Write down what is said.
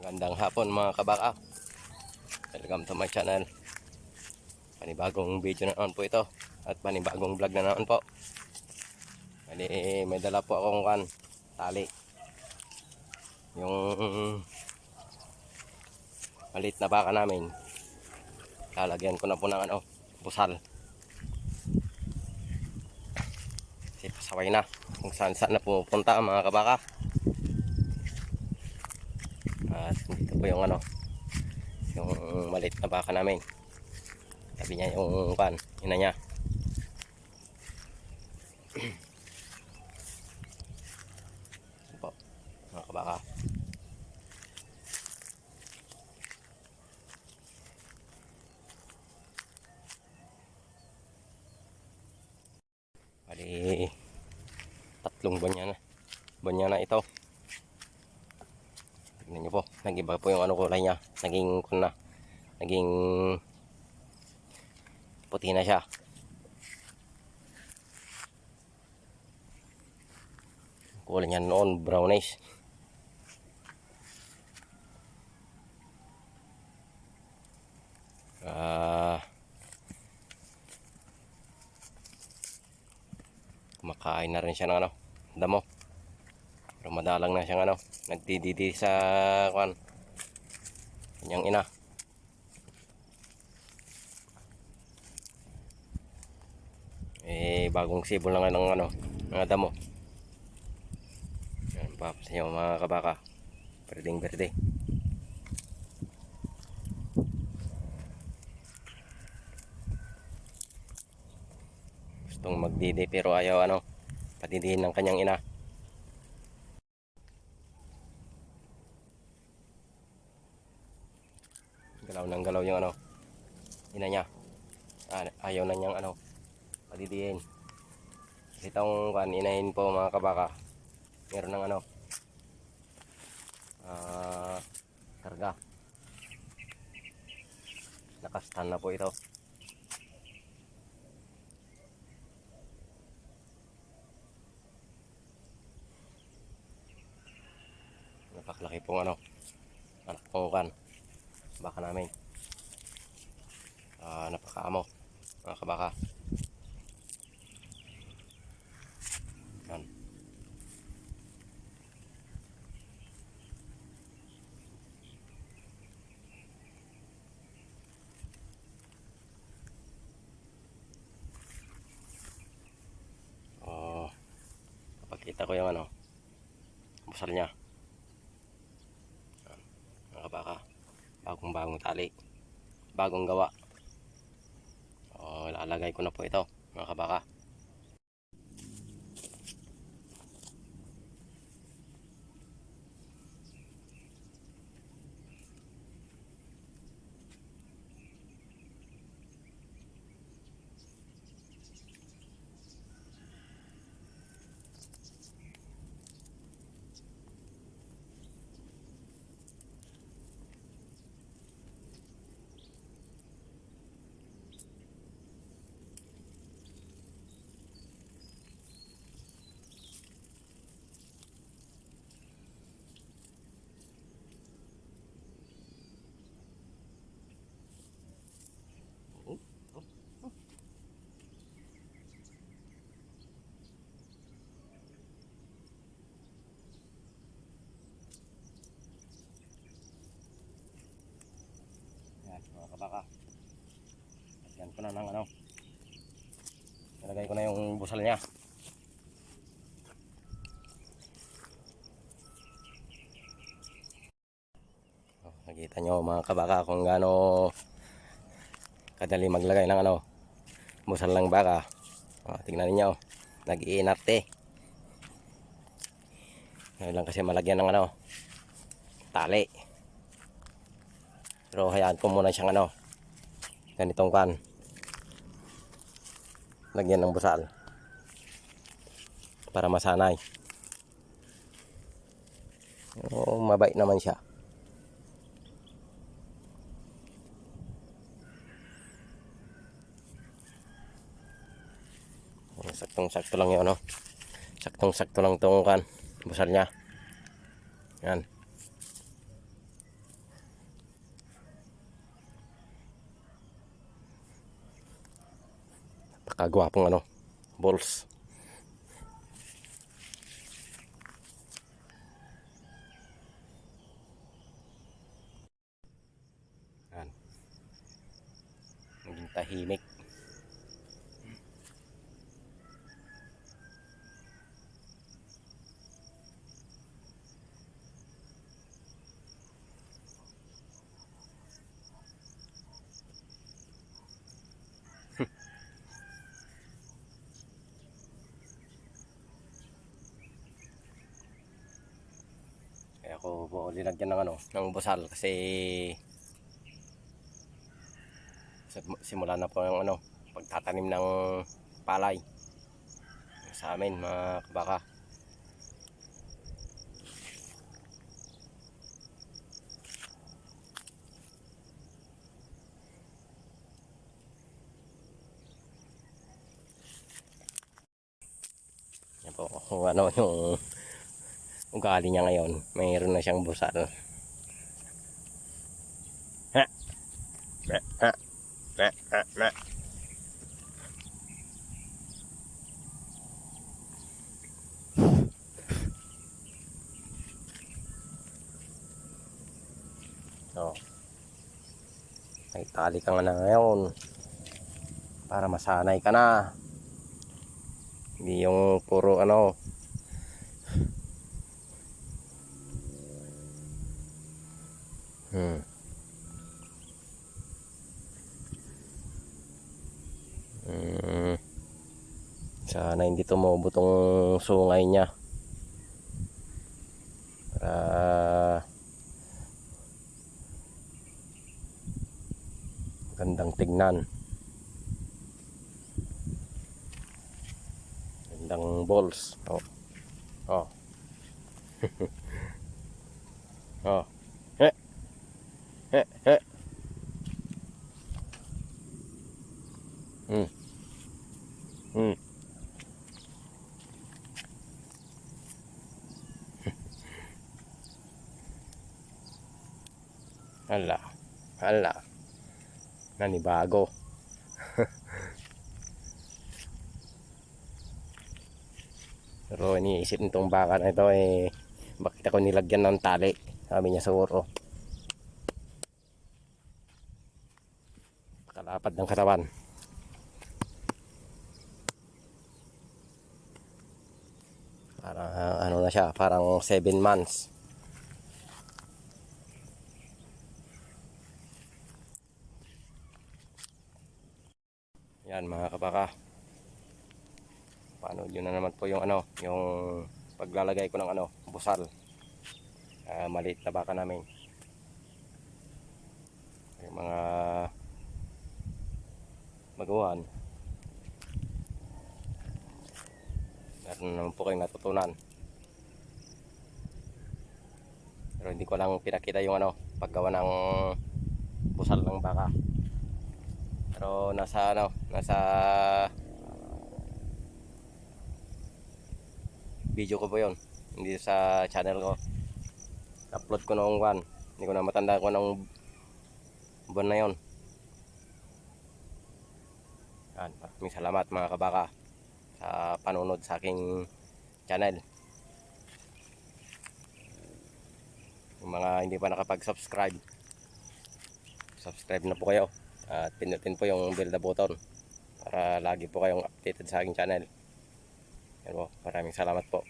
Magandang hapon mga kabaka. Welcome to my channel. Panibagong video na naman po ito. At panibagong vlog na naman po. Bali, may dala po akong kan, tali. Yung malit na baka namin. Lalagyan ko na po ng ano, busal. Kasi pasaway na. Kung saan saan na pupunta mga kabaka. At dito po yung ano, yung malit na baka namin. Sabi niya yung kan, ina niya. Po, mga kabaka. Bali, tatlong buwan na. Buwan na ito. Tingnan niyo po, nag-iba po yung ano kulay niya. Naging kun na. Naging puti na siya. Kulay niya noon brownish. Ah kumakain na rin siya ng ano, damo. Pero madalang na siyang ano, nagdididi sa kwan. Kanyang ina. Eh, bagong sibol na nga ng ano, mga damo. Yan pa sa inyo mga kabaka. Berding berde. Gustong magdidi pero ayaw ano, patidihin ng kanyang ina. Galaw ng galaw yung ano, ina niya. Ah, ayaw na niyang ano, patidihin. Kasi itong kan, inahin po mga kabaka. Meron ng ano, ah, karga. Nakastan na po ito. Napakalaki pong ano, anak pong kan, baka namin. Ah, napakaamo, mga kabaka. Yan. Oh, kapag ko yung ano, busal niya. mga kabaka bagong bagong tali. Bagong gawa. O lalagay ko na po ito mga kabaka yan mga kabaka. Yan ko na ng ano. Nilagay ko na yung busal niya. Oh, nakita nyo mga kabaka kung gaano kadali maglagay ng ano busal ng baka. Oh, tingnan niyo nag-iinarte ngayon lang kasi malagyan ng ano tali pero hayaan ko muna siyang ano ganitong kan lagyan ng busal. Para masanay. Oh, mabait naman siya. Saktong sakto lang yun ano saktong sakto lang tong kan busal niya. Yan napakagwapong ano, balls. Yan. Naging tahimik. Ako po ng ano, ng busal kasi sim- simula na po yung ano, pagtatanim ng palay sa amin mga kabaka. Yan po ano yung ugali niya ngayon. Mayroon na siyang busal. Ha! Ha! Ha! Ha! Ha! Ha! Oh. May tali ka nga na ngayon. Para masanay ka na. Hindi yung puro ano, Hmm. Hmm. Sana hindi tumubo tong sungay niya. Para gandang tignan. Gandang balls. Oh. Oh. oh. Eh, eh. Hmm. Hmm. Hala. Hala. Nanibago. Pero iniisip nitong baka na ito eh bakit ako nilagyan ng tali sabi niya sa uro kalapad ng katawan. Parang ah, ano na siya parang 7 months. Yan mga kabaka. Paano yun na naman po yung ano yung paglalagay ko ng ano busal. Ah, maliit na baka namin. Yung mga magawan. Meron naman po kayong natutunan. Pero hindi ko lang pinakita yung ano paggawa ng busal ng baka. Pero nasa ano nasa video ko po yun. Hindi sa channel ko. Upload ko noong one hindi ko na matanda ko nung buwan na yon yan maraming salamat mga kabaka sa panunod sa aking channel. Yung mga hindi pa nakapag subscribe subscribe na po kayo at pinutin po yung bell na button para lagi po kayong updated sa aking channel. Yan po maraming salamat po